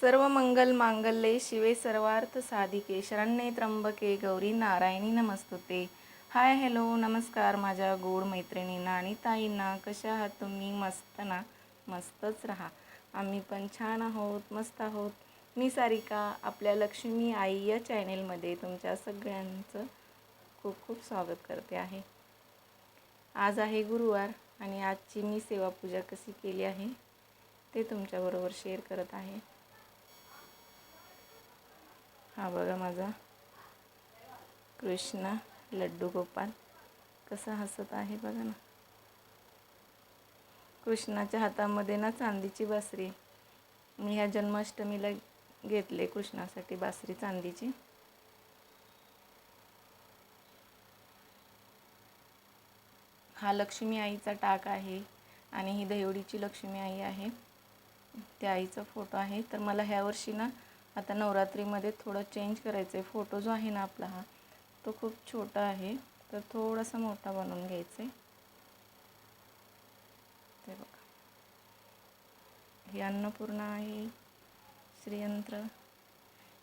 सर्व मंगल मांगल्ये शिवे सर्वार्थ साधिके. शरण्ये त्र्यंबके गौरी नारायणी नमस्तुते. हाय हॅलो नमस्कार माझ्या गोड मैत्रिणींना आणि ताईंना. कशा आहात तुम्ही? मस्त ना? मस्तच राहा. आम्ही पण छान आहोत मस्त आहोत. मी सारिका आपल्या लक्ष्मी आई या चॅनेलमध्ये तुमच्या सगळ्यांचं खूप खूप स्वागत करते आहे. आज आहे गुरुवार आणि आजची मी सेवापूजा कशी केली आहे ते तुमच्याबरोबर शेअर करत आहे. हा बघा माझा कृष्णा लड्डू गोपाल. कसा हसत आहे बघा ना. कृष्णाच्या हातामध्ये ना चांदीची बासरी. मी ह्या जन्माष्टमीला घेतले कृष्णासाठी बासरी चांदीची. हा लक्ष्मी आईचा टाक आहे आणि ही दहिवडीची लक्ष्मी आई आहे. त्या आईचा फोटो आहे. तर मला ह्या वर्षी ना आता नवरात्रीमध्ये थोडं चेंज करायचं आहे. फोटो जो आहे ना आपला हा तो खूप छोटा आहे. तर थोडासा मोठा बनवून घ्यायचा आहे ते बघा. हे अन्नपूर्णा आहे श्रीयंत्र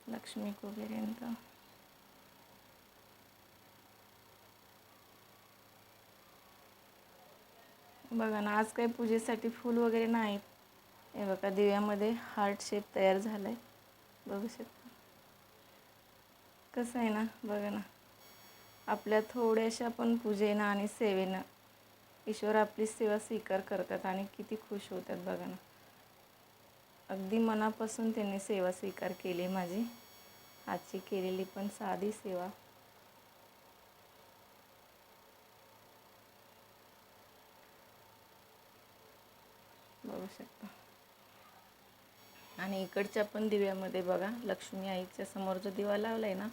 लक्ष्मी कुबेर यंत्र बघा ना आज काही पूजेसाठी फूल वगैरे नाहीत. हे बघा दिव्यामध्ये हार्ट शेप तयार झाला आहे बघू शकता. कसं आहे ना बघा ना. आपल्या थोड्याशा पण पूजेनं आणि सेवेनं ईश्वर आपली सेवा स्वीकार करतात आणि किती खुश होतात बघा ना. अगदी मनापासून त्यांनी सेवा स्वीकार केली माझी. आजची केलेली पण साधी सेवा. बघू शकता. आणि इकडच्या पण दिव्यामध्ये बघा लक्ष्मी आईच्या समोर जो दिवा लावला आहे ना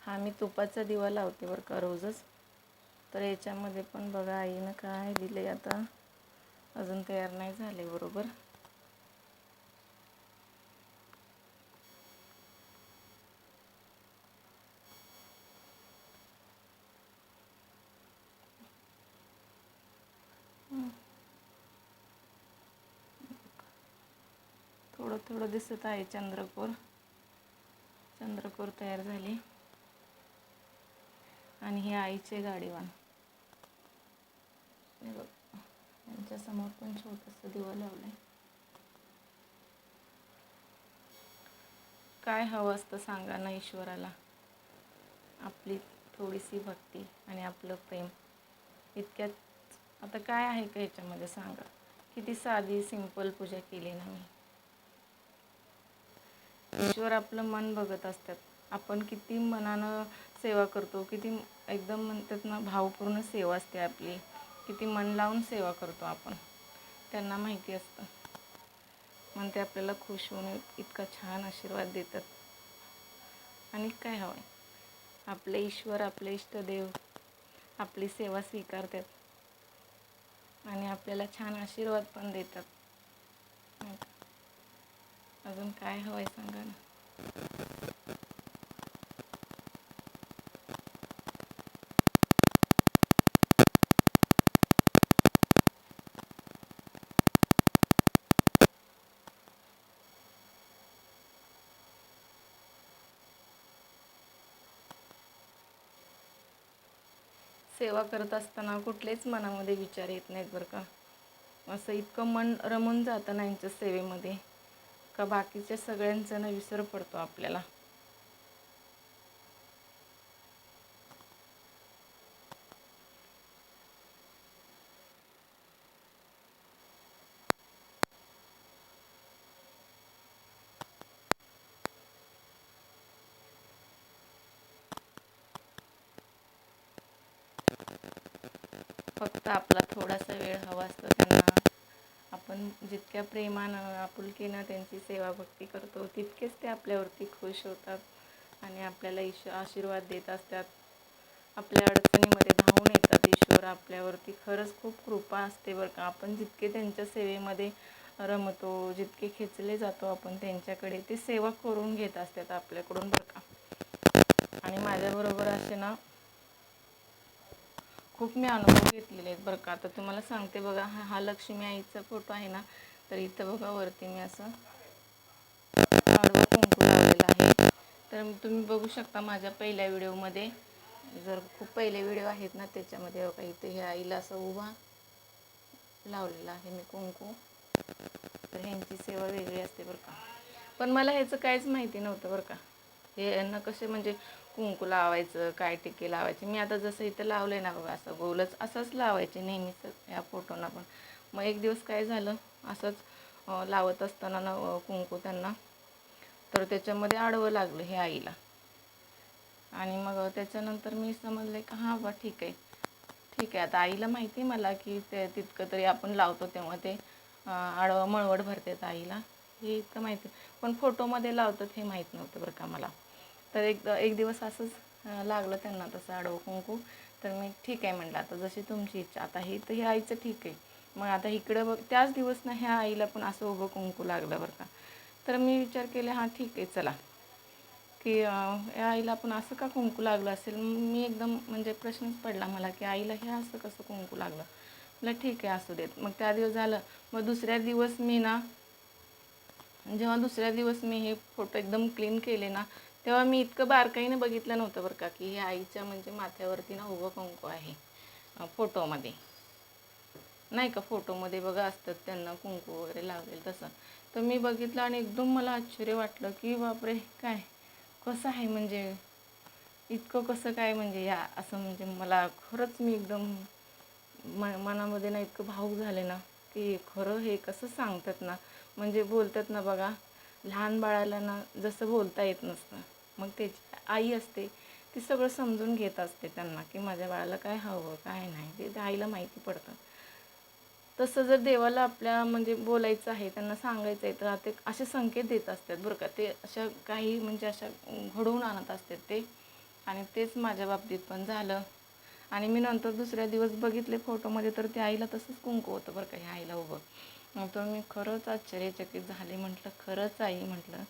हा मी तुपाचा दिवा लावते बरं का रोजच. तर याच्यामध्ये पण बघा आईनं काय दिले आता? अजून तयार नाही झाले बरोबर? थोडं थोडं दिसत आहे चंद्रकोर. चंद्रकोर तयार झाली. आणि हे आईचे गाडीवान. बघ यांच्यासमोर पण छोटंसं दिवा आहे काय हवं असतं सांगा ना ईश्वराला. आपली थोडीशी भक्ती आणि आपलं प्रेम. इतक्यात आता काय आहे का ह्याच्यामध्ये सांगा? किती साधी सिंपल पूजा केली ना मी. ईश्वर आपलं मन बघत असतात. आपण किती मनानं सेवा करतो किती एकदम म्हणतात ना भावपूर्ण सेवा असते आपली. किती मन लावून सेवा करतो आपण. त्यांना माहिती असतं. मग ते आपल्याला खुश होऊन इतका छान आशीर्वाद देतात. आणि काय हवं? आहे आपले ईश्वर आपले इष्टदेव आपली सेवा स्वीकारतात. आणि आपल्याला छान आशीर्वाद पण देतात. अजून काय हवं आहे सांगा ना. सेवा करत असताना कुठलेच मनामध्ये विचार येत नाहीत बरं का. असं इतकं मन रमून जातं ना यांच्या सेवेमध्ये. का बाकीच्या सगळ्यांचा ना विसर पडतो आपल्याला. फक्त आपला थोडासा वेळ हवा असतो त्यांना. आपण जितक्या प्रेमानं आपुलकीनं त्यांची सेवा भक्ती करतो तितकेच ते आपल्यावरती खुश होतात आणि आपल्याला ईश आशीर्वाद देत असतात. आपल्या अडचणीमध्ये धावून येतात. ईश्वर आपल्यावरती खरंच खूप कृपा असते बरं का. आपण जितके त्यांच्या सेवेमध्ये रमतो जितके खेचले जातो आपण त्यांच्याकडे ते सेवा करून घेत असतात आपल्याकडून बरं का. आणि माझ्याबरोबर असे ना खूप मी अनुभव घेतलेले आहेत बरं का. आता तुम्हाला सांगते बघा हा हा लक्ष्मी आईचा फोटो आहे ना तर इथं बघा वरती मी असं कुंकू लावलेलं आहे. तर तुम्ही बघू शकता माझ्या पहिल्या व्हिडिओमध्ये. जर खूप पहिले व्हिडिओ आहेत ना त्याच्यामध्ये बघा इथे ह्या आईला असं उभा लावलेला आहे मी कुंकू. तर ह्यांची सेवा वेगळी असते बरं का. पण मला ह्याचं काहीच माहिती नव्हतं बरं का. हे यांना कसे म्हणजे कुंकू लावायचं काय टिके लावायचे. मी आता जसं इथं लावलं आहे ना बघा असं गोलच असंच लावायचे नेहमीच या फोटोना पण. मग एक दिवस काय झालं असंच लावत असताना ना कुंकू त्यांना तर त्याच्यामध्ये आडवं लागलं हे आईला. आणि मग त्याच्यानंतर मी समजले की हां बा ठीक आहे. ठीक आहे आता आईला माहिती आहे मला की ते तितकं तरी आपण लावतो तेव्हा ते आडवं मळवट भरतात आईला. हे इतकं माहिती. पण फोटोमध्ये लावतात हे माहीत नव्हतं बरं का मला. तर एक एक दिवस असंच लागलं त्यांना तसं आडवं कुंकू. तर मी ठीक आहे म्हटलं आता जशी तुमची इच्छा आता हे तर हे आईचं ठीक आहे. मग आता इकडं बघ त्याच दिवस ना ह्या आईला पण असं उभं कुंकू लागलं बरं का. तर मी विचार केला हां ठीक आहे चला. की या आईला पण असं का कुंकू लागलं असेल? मी एकदम म्हणजे प्रश्नच पडला मला की आईला हे असं कसं कुंकू लागलं? म्हटलं ठीक आहे असू देत. मग त्या दिवस झालं. मग दुसऱ्या दिवस मी ना जेव्हा दुसऱ्या दिवस मी हे फोटो एकदम क्लीन केले ना तेव्हा मी इतकं बारकाईनं बघितलं नव्हतं बरं का की आईच्या म्हणजे माथ्यावरती ना उभं कुंकू आहे फोटोमध्ये. नाही का फोटोमध्ये बघा असतात त्यांना कुंकू वगैरे लावलेलं तसं. तर मी बघितलं आणि एकदम मला आश्चर्य वाटलं की बापरे काय कसं आहे म्हणजे इतकं कसं काय म्हणजे या असं म्हणजे मला खरंच मी एकदम म मनामध्ये ना इतकं भाऊक झाले ना की खरं हे कसं सांगतात ना म्हणजे बोलतात ना बघा लहान बाळाला ना जसं बोलता येत नसतं. मग त्याची आई असते ती सगळं समजून घेत असते त्यांना की माझ्या बाळाला काय हवं काय नाही. ते आईला माहिती पडतं. तसं जर देवाला आपल्या म्हणजे बोलायचं आहे त्यांना सांगायचं आहे तर ते असे संकेत देत असतात बरं का. ते अशा काही म्हणजे अशा घडवून आणत असतात ते. आणि तेच माझ्या बाबतीत पण झालं. आणि मी नंतर दुसऱ्या दिवस बघितले फोटोमध्ये तर त्या आईला तसंच कुंकू होतं बरं का ह्या आईला उभं. तर मी खरंच आश्चर्यचकित झाले. म्हटलं खरंच आई म्हटलं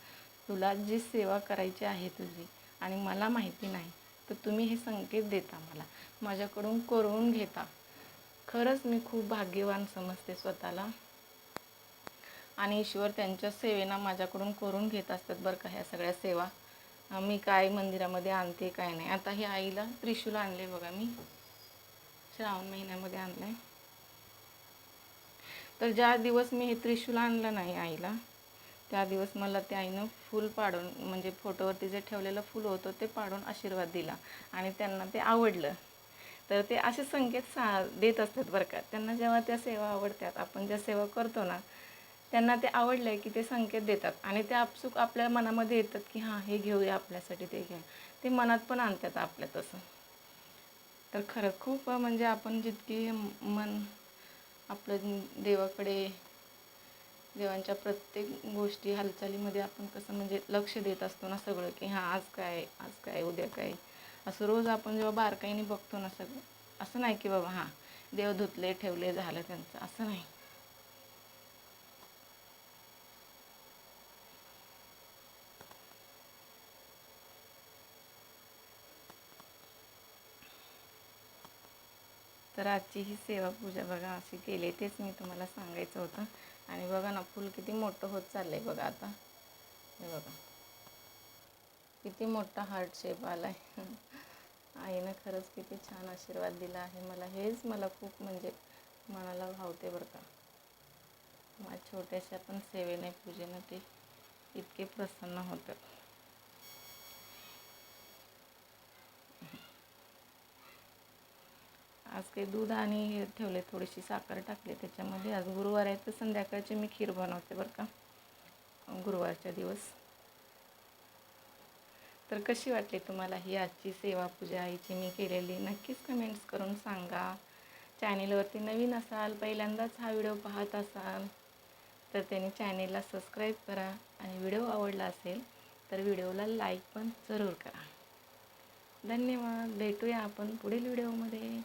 तुला जी सेवा करायची आहे तुझी आणि मला माहिती नाही तर तुम्ही हे संकेत देता मला. माझ्याकडून करून घेता. खरंच मी खूप भाग्यवान समजते स्वतःला. आणि ईश्वर त्यांच्या सेवेना माझ्याकडून करून घेत असतात बरं का ह्या सगळ्या सेवा. मी काय मंदिरामध्ये आणते काय नाही. आता हे आईला त्रिशूल आणले बघा मी. श्रावण महिन्यामध्ये आणलं आहे तर ज्या दिवस मी हे त्रिशूल आणलं नाही आईला त्या दिवस मला त्या आईनं फूल पाडून म्हणजे फोटोवरती जे ठेवलेलं फूल होतं ते पाडून आशीर्वाद दिला आणि त्यांना ते आवडलं. तर ते असे संकेत सा देत असतात बरं का. त्यांना जेव्हा त्या सेवा आवडतात आपण ज्या सेवा करतो ना त्यांना ते आवडलं आहे की ते संकेत देतात आणि ते आपसुक आपल्या मनामध्ये येतात की हां हे घेऊया आपल्यासाठी ते घ्या ते मनात पण आणतात आपल्या तसं. तर खरं खूप म्हणजे आपण जितकी मन आपलं देवाकडे देवांच्या प्रत्येक गोष्टी हालचालीमध्ये आपण कसं म्हणजे लक्ष देत असतो ना सगळं की हां आज काय आज काय उद्या काय. असं रोज आपण जेव्हा बारकाईने बघतो ना सगळं असं नाही की बाबा हां देव धुतले ठेवले झालं त्यांचं असं नाही. तर आजची ही सेवा पूजा बघा अशी केली तेच मी तुम्हाला सांगायचं होतं. आणि बघा ना फूल किती मोठं होत चाललं आहे बघा आता. हे बघा. किती मोठा हार्ट शेप आला आहे आईनं खरंच किती छान आशीर्वाद दिला आहे. मला हेच मला खूप म्हणजे मनाला भावते बरं का. माझ्या छोट्याशा पण सेवेने पूजेनं ते इतके प्रसन्न होतं. ते दूध आणि हे ठेवले थोडीशी साखर टाकली. त्याच्यामध्ये आज गुरुवार आहे तर संध्याकाळची मी खीर बनवते बरं का. गुरुवारच्या दिवस. तर कशी वाटली तुम्हाला ही आजची सेवा पूजा? आईची मी केलेली. नक्कीच कमेंट्स करून सांगा. चॅनेलवरती नवीन असाल पहिल्यांदाच हा व्हिडिओ पाहत असाल तर त्याने चॅनेलला सबस्क्राईब करा. आणि व्हिडिओ आवडला असेल तर व्हिडिओला लाईक पण जरूर करा. धन्यवाद. भेटूया आपण पुढील व्हिडिओमध्ये.